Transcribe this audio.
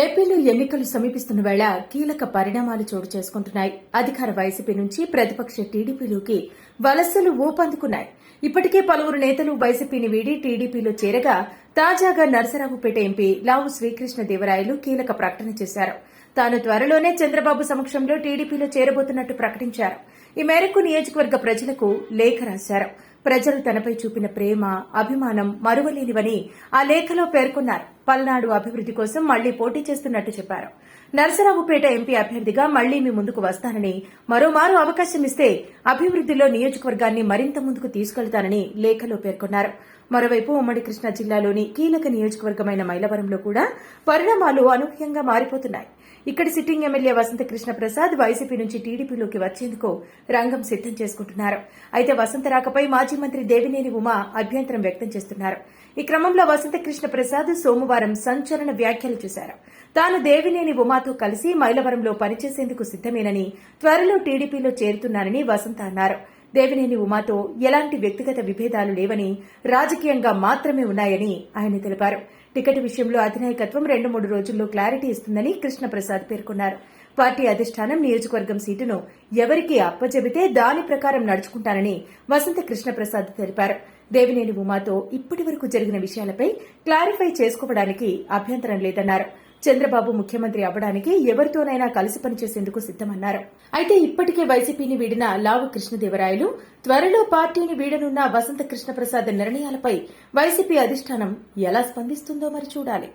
ఏపీలో ఎన్నికలు సమీపిస్తున్న వేళ కీలక పరిణామాలు చోటు చేసుకుంటున్నాయి. అధికార వైసీపీ నుంచి ప్రతిపక్ష టీడీపీలోకి వలసలు ఊపందుకున్నాయి. ఇప్పటికే పలువురు నేతలు వైసీపీని వీడి టీడీపీలో చేరగా తాజాగా నరసరావుపేట ఎంపీ లావు శ్రీకృష్ణదేవరాయలు కీలక ప్రకటన చేశారు. తాను త్వరలోనే చంద్రబాబు సమక్షంలో టీడీపీలో చేరబోతున్నట్టు ప్రకటించారు. ఈ మేరకు నియోజకవర్గ ప్రజలకు లేఖ రాశారు. ప్రజలు తనపై చూపిన ప్రేమ అభిమానం మరువలేనివని ఆ లేఖలో పేర్కొన్నారు. పల్నాడు అభివృద్ది కోసం మళ్ళీ పోటీ చేస్తున్నట్టు చెప్పారు. నరసరావుపేట ఎంపీ అభ్యర్థిగా మళ్ళీ మీ ముందుకు వస్తానని మరోమారు అవకాశం ఇస్తే అభివృద్దిలో నియోజకవర్గాన్ని మరింత ముందుకు తీసుకెళ్తానని లేఖలో పేర్కొన్నారు. మరోవైపు ఉమ్మడి కృష్ణా జిల్లాలోని కీలక నియోజకవర్గమైన మైలవరంలో కూడా పరిణామాలు అనూహ్యంగా మారిపోతున్నాయి. ఇక్కడి sitting MLA Vasantha Krishna Prasad YCP నుంచి టీడీపీలోకి వచ్చేందుకు రంగం సిద్దం చేసుకుంటున్నారు. అయితే వసంత రాకపై మాజీ మంత్రి దేవినేని ఉమా అభ్యంతరం వ్యక్తం చేస్తున్నారు. ఈ క్రమంలో వసంత కృష్ణ ప్రసాద్ సోమవారం సంచలన వ్యాఖ్యలు చేశారు. తాను దేవినేని ఉమాతో కలిసి మైలవరంలో పనిచేసేందుకు సిద్దమేనని త్వరలో టీడీపీలో చేరుతున్నానని వసంత అన్నారు. దేవినేని ఉమాతో ఎలాంటి వ్యక్తిగత విభేదాలు లేవని రాజకీయంగా మాత్రమే ఉన్నాయని ఆయన తెలిపారు. టికెట్ విషయంలో అధినాయకత్వం రెండు మూడు రోజుల్లో క్లారిటీ ఇస్తుందని కృష్ణప్రసాద్ పేర్కొన్నారు. పార్టీ అధిష్టానం నియోజకవర్గం సీటును ఎవరికి అప్పచెబితే దాని ప్రకారం నడుచుకుంటానని వసంత కృష్ణప్రసాద్ తెలిపారు. దేవినేని ఉమాతో ఇప్పటి వరకు జరిగిన విషయాలపై క్లారిఫై చేసుకోవడానికి అభ్యంతరం లేదన్నారు. చంద్రబాబు ముఖ్యమంత్రి అవ్వడానికి ఎవరితోనైనా కలిసి పనిచేసేందుకు సిద్దమన్నారు అయితే ఇప్పటికే వైసీపీని వీడిన లావు కృష్ణదేవరాయలు త్వరలో పార్టీని వీడనున్న వసంత కృష్ణప్రసాద్ నిర్ణయాలపై వైసీపీ అధిష్టానం ఎలా స్పందిస్తుందో మరి చూడాలి.